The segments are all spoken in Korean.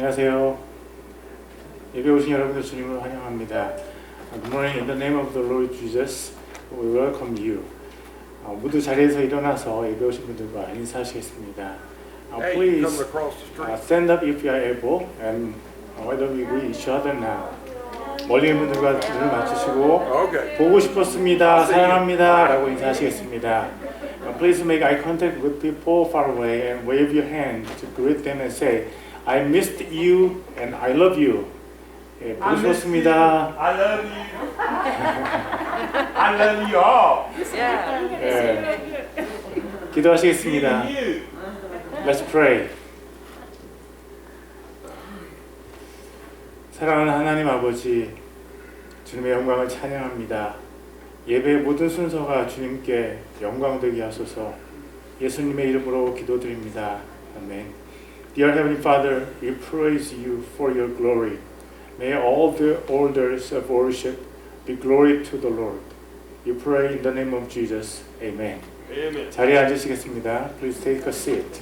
안녕하세요. 예배 오신 여러분들 주님을 환영합니다. Good morning. In the name of the Lord Jesus, we welcome you. 어, 모두 자리에서 일어나서 예배 오신 분들과 인사하시겠습니다. Uh, please uh, stand up if you are able, and why don't we greet each other now? 멀리 있는 분들과 눈을 맞추시고 Okay. 보고 싶었습니다. 사랑합니다. 라고 인사하시겠습니다. Uh, Please make eye contact with people far away and wave your hand to greet them and say, I missed you and I love you. 예, 보고 싶었습니다. I love you. I love you all. 예, 기도하시겠습니다. You. Let's pray. 사랑하는 하나님 아버지, 주님의 영광을 찬양합니다. 예배의 모든 순서가 주님께 영광 되게 하소서. 예수님의 이름으로 기도드립니다. 아멘. Dear Heavenly Father, we praise you for your glory. May all the orders of worship be glory to the Lord. We pray in the name of Jesus. Amen. Amen. 자리에 앉으시겠습니다. Please take a seat.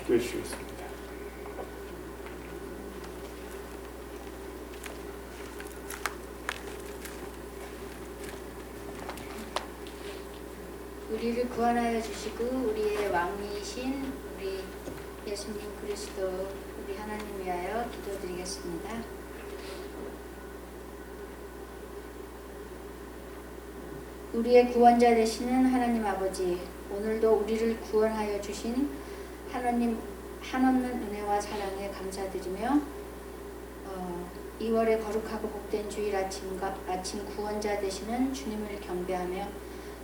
기도해 주시겠습니다. 우리를 구원하여 주시고 우리의 왕이신 우리 예수님 그리스도 우리 하나님 위하여 기도드리겠습니다. 우리의 구원자 되시는 하나님 아버지 오늘도 우리를 구원하여 주신 하나님 한없는 은혜와 사랑에 감사드리며 어, 2월의 거룩하고 복된 주일 아침과 아침 구원자 되시는 주님을 경배하며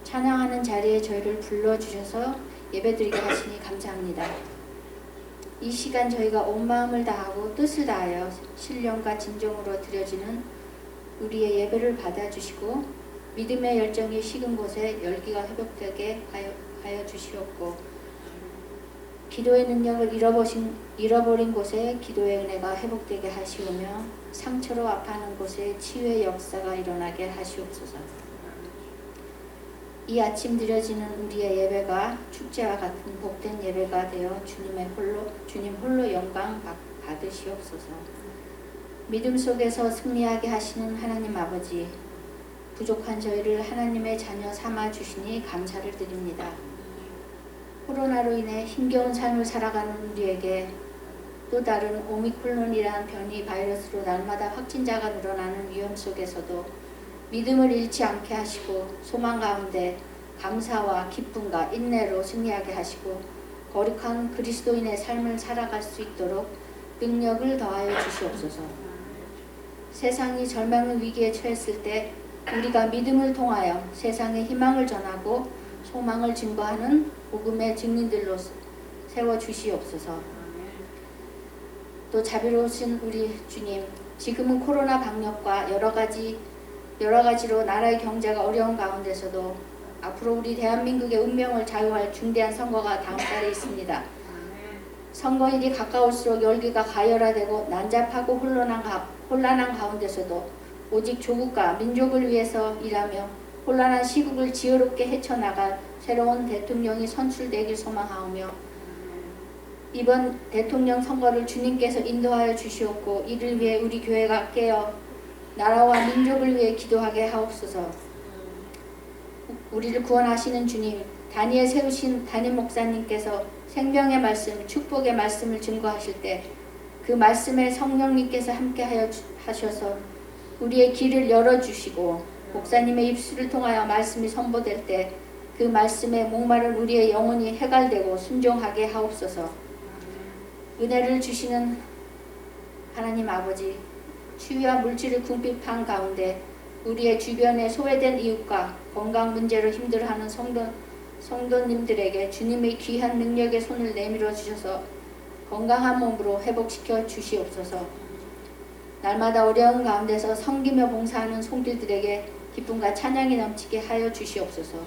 찬양하는 자리에 저희를 불러주셔서 예배드리게 하시니 감사합니다. 이 시간 저희가 온 마음을 다하고 뜻을 다하여 신령과 진정으로 드려지는 우리의 예배를 받아주시고 믿음의 열정이 식은 곳에 열기가 회복되게 하여, 하여 주시옵고 기도의 능력을 잃어버린, 잃어버린 곳에 기도의 은혜가 회복되게 하시오며 상처로 아파하는 곳에 치유의 역사가 일어나게 하시옵소서. 이 아침 드려지는 우리의 예배가 축제와 같은 복된 예배가 되어 주님의 홀로 주님 홀로 영광 받- 받으시옵소서. 믿음 속에서 승리하게 하시는 하나님 아버지 부족한 저희를 하나님의 자녀 삼아 주시니 감사를 드립니다. 코로나로 인해 힘겨운 삶을 살아가는 우리에게 또 다른 오미크론이라는 변이 바이러스로 날마다 확진자가 늘어나는 위험 속에서도 믿음을 잃지 않게 하시고 소망 가운데 감사와 기쁨과 인내로 승리하게 하시고 거룩한 그리스도인의 삶을 살아갈 수 있도록 능력을 더하여 주시옵소서. 세상이 절망의 위기에 처했을 때 우리가 믿음을 통하여 세상에 희망을 전하고 소망을 증거하는 복음의 증인들로 세워 주시옵소서. 또 자비로우신 우리 주님, 지금은 코로나 방역과 여러 가지 여러 가지로 나라의 경제가 어려운 가운데서도 앞으로 우리 대한민국의 운명을 좌우할 중대한 선거가 다음 달에 있습니다. 선거일이 가까울수록 열기가 가열화되고 난잡하고 혼란한, 가, 혼란한 가운데서도 오직 조국과 민족을 위해서 일하며 혼란한 시국을 지혜롭게 헤쳐나갈 새로운 대통령이 선출되길 소망하오며 이번 대통령 선거를 주님께서 인도하여 주시옵고 이를 위해 우리 교회가 깨어 나라와 민족을 위해 기도하게 하옵소서. 우리를 구원하시는 주님, 다니엘 세우신 담임 목사님께서 생명의 말씀, 축복의 말씀을 증거하실 때 그 말씀에 성령님께서 주- 하셔서 우리의 길을 열어 주시고 목사님의 입술을 통하여 말씀이 선보될 때 그 말씀에 목마른 우리의 영혼이 해갈되고 순종하게 하옵소서. 은혜를 주시는 하나님 아버지, 추위와 물질을 궁핍한 가운데 우리의 주변에 소외된 이웃과 건강 문제로 힘들어하는 성도, 성도님들에게 주님의 귀한 능력의 손을 내밀어 주셔서 건강한 몸으로 회복시켜 주시옵소서. 날마다 어려운 가운데서 섬기며 봉사하는 손길들에게 기쁨과 찬양이 넘치게 하여 주시옵소서.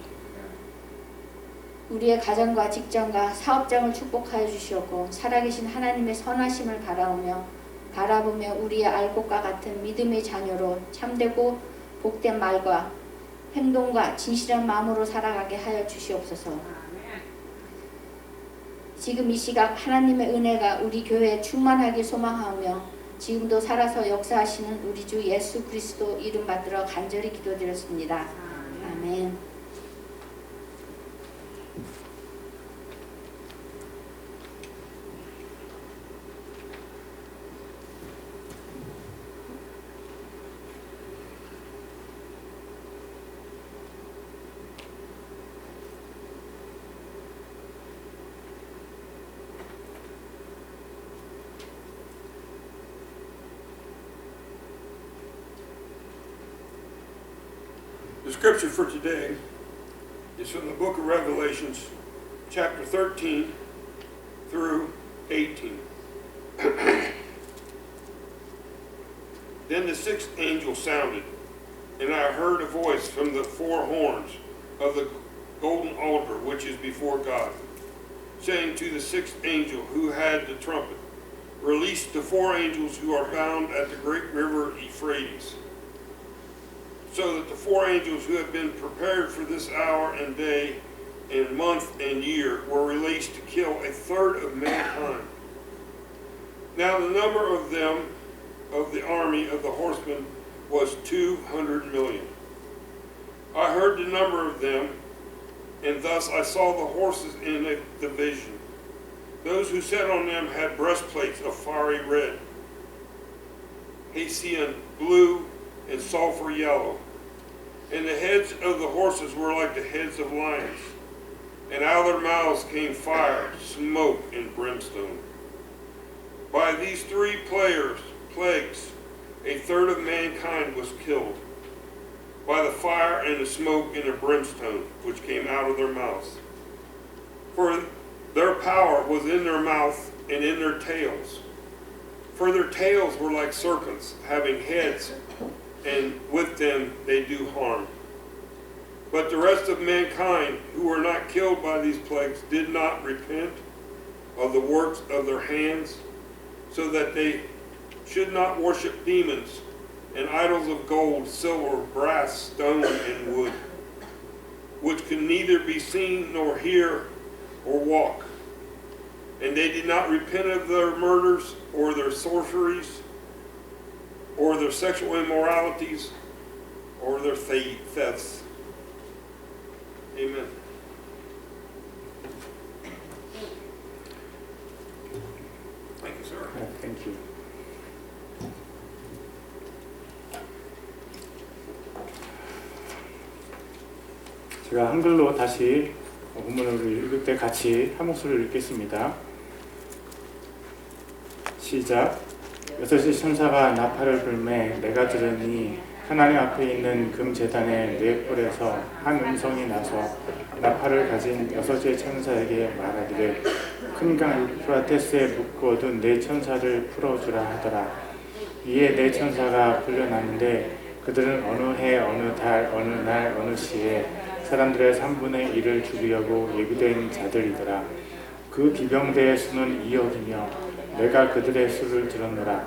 우리의 가정과 직장과 사업장을 축복하여 주시옵고 살아계신 하나님의 선하심을 바라오며 바라보며 우리의 알곡과 같은 믿음의 자녀로 참되고 복된 말과 행동과 진실한 마음으로 살아가게 하여 주시옵소서. 지금 이 시각 하나님의 은혜가 우리 교회에 충만하길 소망하며 지금도 살아서 역사하시는 우리 주 예수 그리스도 이름 받들어 간절히 기도드렸습니다. 아멘. The scripture for today is from the book of Revelations, chapter 13 through 18. then the sixth angel sounded, and I heard a voice from the four horns of the golden altar which is before God, saying to the sixth angel who had the trumpet, Release the four angels who are bound at the great river Euphrates so that the four angels who have been prepared for this hour and day and month and year were released to kill a third of mankind. Now the number of them of the army of the horsemen was two hundred million. I heard the number of them, and thus I saw the horses in a division. Those who sat on them had breastplates of fiery red, Hastian blue, and sulfur yellow. And the heads of the horses were like the heads of lions. And out of their mouths came fire, smoke, and brimstone. By these three players, plagues, a third of mankind was killed. By the fire and the smoke and the brimstone which came out of their mouths. For their power was in their mouth and in their tails. For their tails were like serpents, having heads and with them they do harm. But the rest of mankind who were not killed by these plagues did not repent of the works of their hands, so that they should not worship demons and idols of gold, silver, brass, stone, and wood, which can neither be seen nor hear or walk. And they did not repent of their murders or their sorceries or their sexual immoralities, or their the- thefts. Amen. Thank you, sir. 네, 땡큐. 제가 한글로 다시 본문을 읽을 때 같이 한 목소리를 읽겠습니다. 시작. 여섯이 천사가 나팔을 불매 내가 들으니 하나님 앞에 있는 금 제단의 네 뿔에서 한 음성이 나서 나팔을 가진 여섯의 천사에게 말하기를 큰 강 유프라테스에 묶어둔 네 천사를 풀어주라 하더라. 이에 네 천사가 풀려나는데 그들은 어느 해 어느 달 어느 날 어느 시에 사람들의 3분의 1을 죽이려고 예비된 자들이더라. 그 기병대의 수는 2억이며 내가 그들의 수를 들었노라.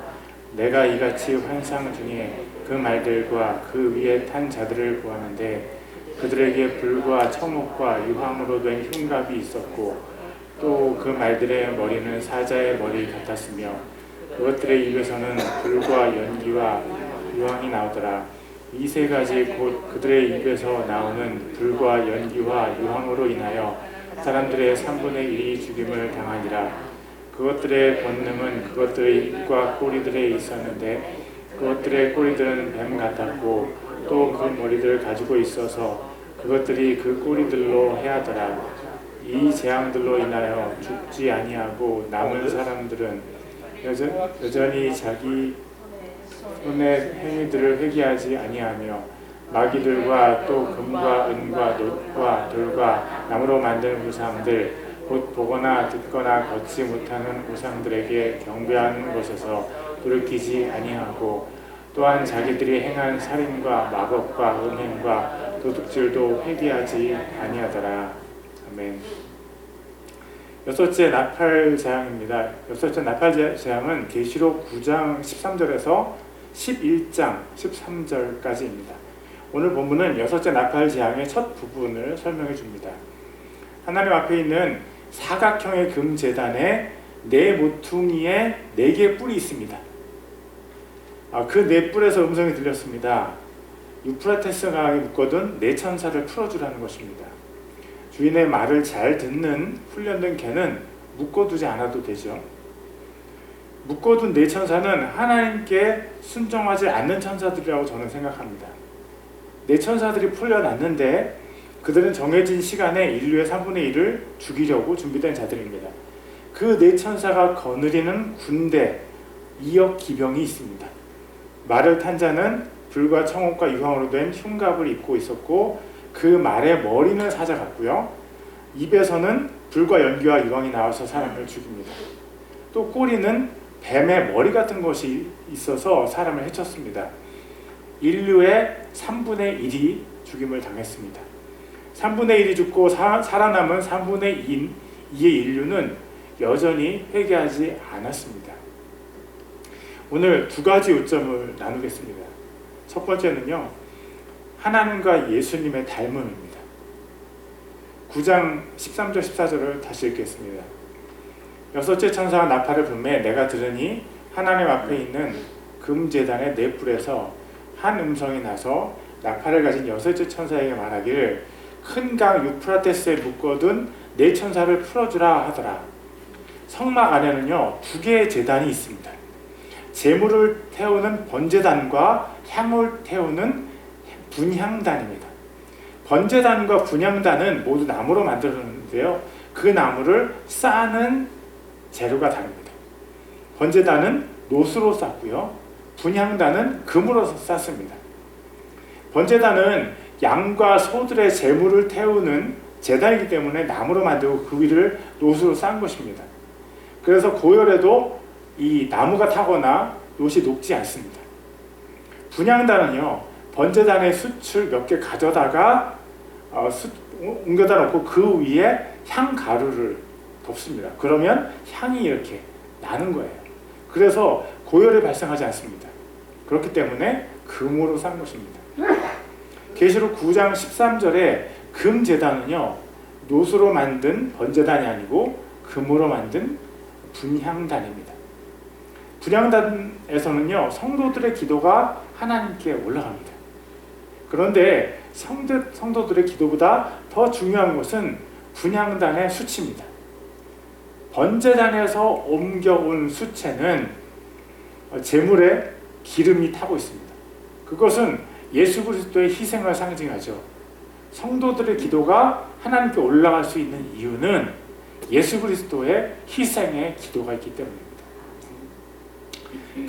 내가 이같이 환상 중에 그 말들과 그 위에 탄 자들을 보았는데 그들에게 불과 청옥과 유황으로 된 흉갑이 있었고 또 그 말들의 머리는 사자의 머리 같았으며 그것들의 입에서는 불과 연기와 유황이 나오더라. 이 세 가지 곧 그들의 입에서 나오는 불과 연기와 유황으로 인하여 사람들의 3분의 1이 죽임을 당하니라. 그것들의 권능은 그것들의 입과 꼬리들에 있었는데 그것들의 꼬리들은 뱀 같았고 또 그 머리들을 가지고 있어서 그것들이 그 꼬리들로 해하더라. 이 재앙들로 인하여 죽지 아니하고 남은 사람들은 여전, 여전히 자기 손의 행위들을 회개하지 아니하며 마귀들과 또 금과 은과 놋과 돌과 나무로 만든 우상들 곧 보거나 듣거나 걷지 못하는 우상들에게 경배하는 것에서 돌이키지 아니하고 또한 자기들이 행한 살인과 마법과 음행과 도둑질도 회개하지 아니하더라. 아멘. 여섯째 나팔 재앙입니다. 여섯째 나팔 재앙은 계시록 9장 13절에서 11장 13절까지입니다. 오늘 본문은 여섯째 나팔 재앙의 첫 부분을 설명해 줍니다. 하나님 앞에 있는 사각형의 금 제단에 네 모퉁이에 네 개의 뿔이 있습니다. 아, 그네 뿔에서 음성이 들렸습니다. 유프라테스 강에 묶어둔 네 천사를 풀어주라는 것입니다. 주인의 말을 잘 듣는 훈련된 개는 묶어두지 않아도 되죠. 묶어둔 네 천사는 하나님께 순종하지 않는 천사들이라고 저는 생각합니다. 네 천사들이 풀려났는데 그들은 정해진 시간에 인류의 3분의 1을 죽이려고 준비된 자들입니다. 그 네 천사가 거느리는 군대 2억 기병이 있습니다. 말을 탄 자는 불과 청옥과 유황으로 된 흉갑을 입고 있었고 그 말의 머리는 사자 같고요. 입에서는 불과 연기와 유황이 나와서 사람을 죽입니다. 또 꼬리는 뱀의 머리 같은 것이 있어서 사람을 해쳤습니다. 인류의 3분의 1이 죽임을 당했습니다. 3분의 1이 죽고 사, 살아남은 3분의 2, 2의 인류는 여전히 회개하지 않았습니다. 오늘 두 가지 요점을 나누겠습니다. 첫 번째는요, 하나님과 예수님의 닮음입니다. 9장 13절 14절을 다시 읽겠습니다. 여섯째 천사가 나팔을 불매 내가 들으니 하나님 앞에 있는 금제단의 네 뿔에서 한 음성이 나서 나팔을 가진 여섯째 천사에게 말하기를 큰 강 유프라테스에 묶어둔 네 천사를 풀어주라 하더라. 성막 안에는요 두 개의 제단이 있습니다. 재물을 태우는 번제단과 향을 태우는 분향단입니다. 번제단과 분향단은 모두 나무로 만들어졌는데요. 그 나무를 쌓는 재료가 다릅니다. 번제단은 노수로 쌓고요. 분향단은 금으로 쌓습니다. 번제단은 양과 소들의 재물을 태우는 제단이기 때문에 나무로 만들고 그 위를 노수로 쌓은 것입니다. 그래서 고열에도 이 나무가 타거나 노시 녹지 않습니다. 분향단은요 번제단의 숯을 몇 개 가져다가 어, 숯 옮겨다 놓고 그 위에 향 가루를 덮습니다. 그러면 향이 이렇게 나는 거예요. 그래서 고열이 발생하지 않습니다. 그렇기 때문에 금으로 산 것입니다. 계시록 9장 13절에 금 제단은요 노수로 만든 번제단이 아니고 금으로 만든 분향단입니다. 분향단에서는요 성도들의 기도가 하나님께 올라갑니다. 그런데 성도, 성도들의 기도보다 더 중요한 것은 분향단의 수치입니다. 번제단에서 옮겨온 수체는 제물에 기름이 타고 있습니다. 그것은 예수 그리스도의 희생을 상징하죠. 성도들의 기도가 하나님께 올라갈 수 있는 이유는 예수 그리스도의 희생의 기도가 있기 때문입니다.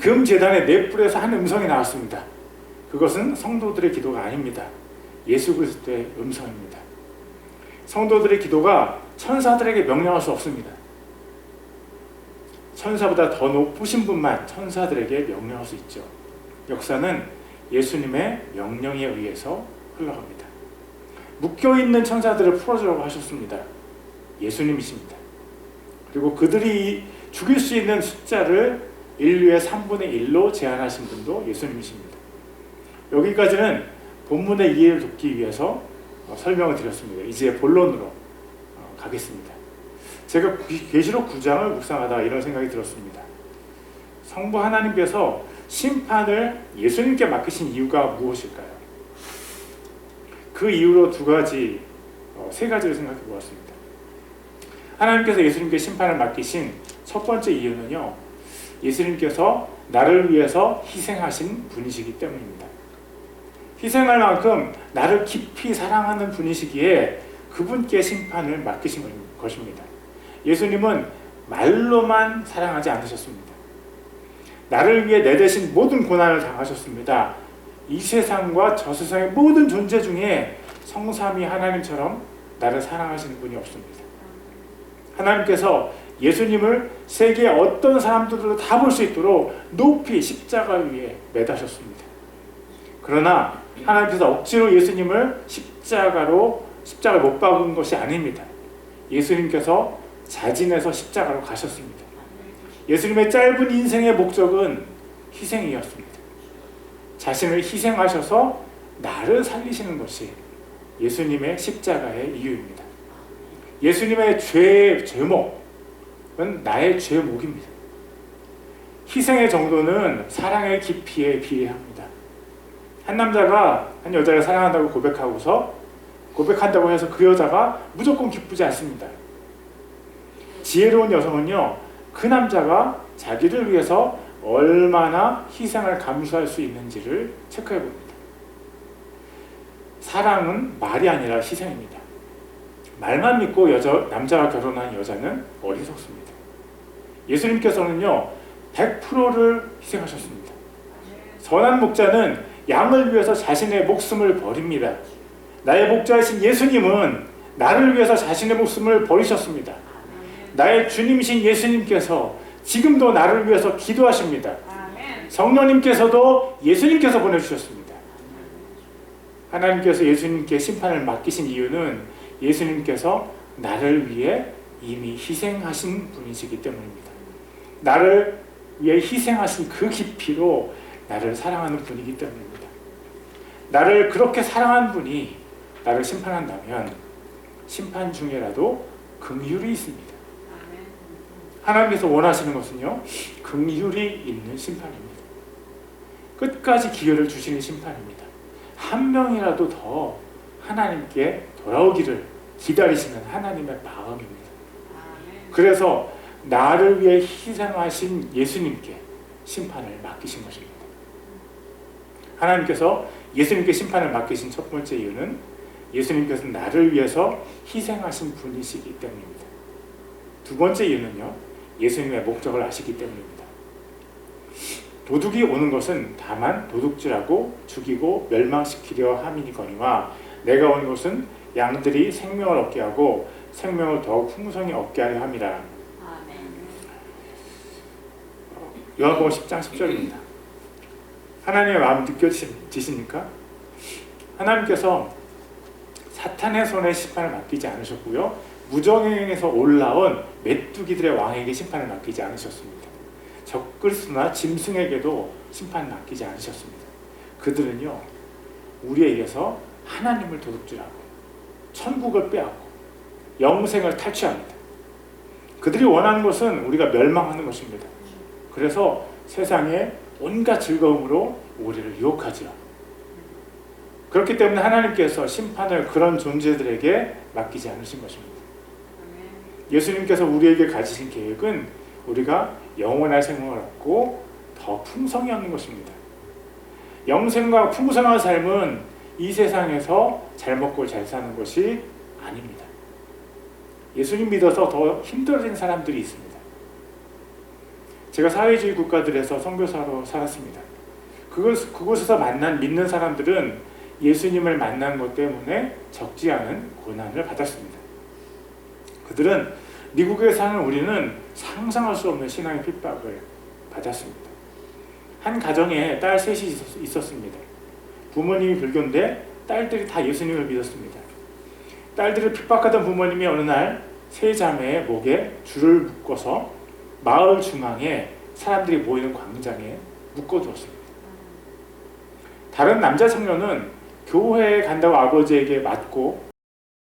금 제단의 네 뿔에서 한 음성이 나왔습니다. 그것은 성도들의 기도가 아닙니다. 예수 그리스도의 음성입니다. 성도들의 기도가 천사들에게 명령할 수 없습니다. 천사보다 더 높으신 분만 천사들에게 명령할 수 있죠. 역사는 예수님의 명령에 의해서 흘러갑니다. 묶여 있는 천사들을 풀어주라고 하셨습니다. 예수님이십니다. 그리고 그들이 죽일 수 있는 숫자를 인류의 3분의 1로 제한하신 분도 예수님이십니다. 여기까지는 본문의 이해를 돕기 위해서 어, 설명을 드렸습니다. 이제 본론으로 어, 가겠습니다. 제가 계시록 9장을 묵상하다 이런 생각이 들었습니다. 성부 하나님께서 심판을 예수님께 맡기신 이유가 무엇일까요? 그 이유로 두 가지, 어, 세 가지를 생각해 보았습니다. 하나님께서 예수님께 심판을 맡기신 첫 번째 이유는요, 예수님께서 나를 위해서 희생하신 분이시기 때문입니다. 희생할 만큼 나를 깊이 사랑하는 분이시기에 그분께 심판을 맡기신 것입니다. 예수님은 말로만 사랑하지 않으셨습니다. 나를 위해 내 대신 모든 고난을 당하셨습니다. 이 세상과 저 세상의 모든 존재 중에 성삼위 하나님처럼 나를 사랑하시는 분이 없습니다. 하나님께서 예수님을 세계 어떤 사람들도 다 볼 수 있도록 높이 십자가 위에 매다셨습니다. 그러나 하나님께서 억지로 예수님을 십자가로 십자가 못 박은 것이 아닙니다. 예수님께서 자진해서 십자가로 가셨습니다. 예수님의 짧은 인생의 목적은 희생이었습니다. 자신을 희생하셔서 나를 살리시는 것이 예수님의 십자가의 이유입니다. 예수님의 죄의 죄목은 나의 죄목입니다. 희생의 정도는 사랑의 깊이에 비례합니다. 한 남자가 한 여자를 사랑한다고 고백하고서 고백한다고 해서 그 여자가 무조건 기쁘지 않습니다. 지혜로운 여성은요, 그 남자가 자기를 위해서 얼마나 희생을 감수할 수 있는지를 체크해 봅니다. 사랑은 말이 아니라 희생입니다. 말만 믿고 여자, 남자와 결혼한 여자는 어리석습니다. 예수님께서는요, 100%를 희생하셨습니다. 선한 목자는 양을 위해서 자신의 목숨을 버립니다. 나의 목자이신 예수님은 나를 위해서 자신의 목숨을 버리셨습니다. 나의 주님이신 예수님께서 지금도 나를 위해서 기도하십니다. 성령님께서도 예수님께서 보내주셨습니다. 하나님께서 예수님께 심판을 맡기신 이유는 예수님께서 나를 위해 이미 희생하신 분이시기 때문입니다. 나를 위해 희생하신 그 깊이로 나를 사랑하는 분이기 때문입니다. 나를 그렇게 사랑한 분이 나를 심판한다면 심판 중에라도 긍휼이 있습니다. 하나님께서 원하시는 것은요 긍휼이 있는 심판입니다. 끝까지 기회를 주시는 심판입니다. 한 명이라도 더 하나님께 돌아오기를 기다리시는 하나님의 마음입니다. 그래서 나를 위해 희생하신 예수님께 심판을 맡기신 것입니다. 하나님께서 예수님께 심판을 맡기신 첫 번째 이유는 예수님께서 나를 위해서 희생하신 분이시기 때문입니다. 두 번째 이유는요, 예수님의 목적을 아시기 때문입니다. 도둑이 오는 것은 다만 도둑질하고 죽이고 멸망시키려 함이니거니와 내가 온 것은 양들이 생명을 얻게 하고 생명을 더욱 풍성히 얻게 하려 함이라. 요한복음 10장 10절입니다. 하나님의 마음 느껴지십니까? 하나님께서 사탄의 손에 심판을 맡기지 않으셨고요. 무정행에서 올라온 메뚜기들의 왕에게 심판을 맡기지 않으셨습니다. 적그리스도나 짐승에게도 심판을 맡기지 않으셨습니다. 그들은요. 우리에게서 하나님을 도둑질하고 천국을 빼앗고 영생을 탈취합니다. 그들이 원하는 것은 우리가 멸망하는 것입니다. 그래서 세상에 온갖 즐거움으로 우리를 유혹하죠. 그렇기 때문에 하나님께서 심판을 그런 존재들에게 맡기지 않으신 것입니다. 예수님께서 우리에게 가지신 계획은 우리가 영원한 생명을 얻고 더 풍성히 얻는 것입니다. 영생과 풍성한 삶은 이 세상에서 잘 먹고 잘 사는 것이 아닙니다. 예수님 믿어서 더 힘들어진 사람들이 있습니다. 제가 사회주의 국가들에서 선교사로 살았습니다. 그곳, 그곳에서 만난 믿는 사람들은 예수님을 만난 것 때문에 적지 않은 고난을 받았습니다. 그들은 미국에 사는 우리는 상상할 수 없는 신앙의 핍박을 받았습니다. 한 가정에 딸 셋이 있었- 있었습니다. 부모님이 불교인데 딸들이 다 예수님을 믿었습니다. 딸들을 핍박하던 부모님이 어느 날 세 자매의 목에 줄을 묶어서 마을 중앙에 사람들이 모이는 광장에 묶어두었습니다. 다른 남자 청년은 교회에 간다고 아버지에게 맞고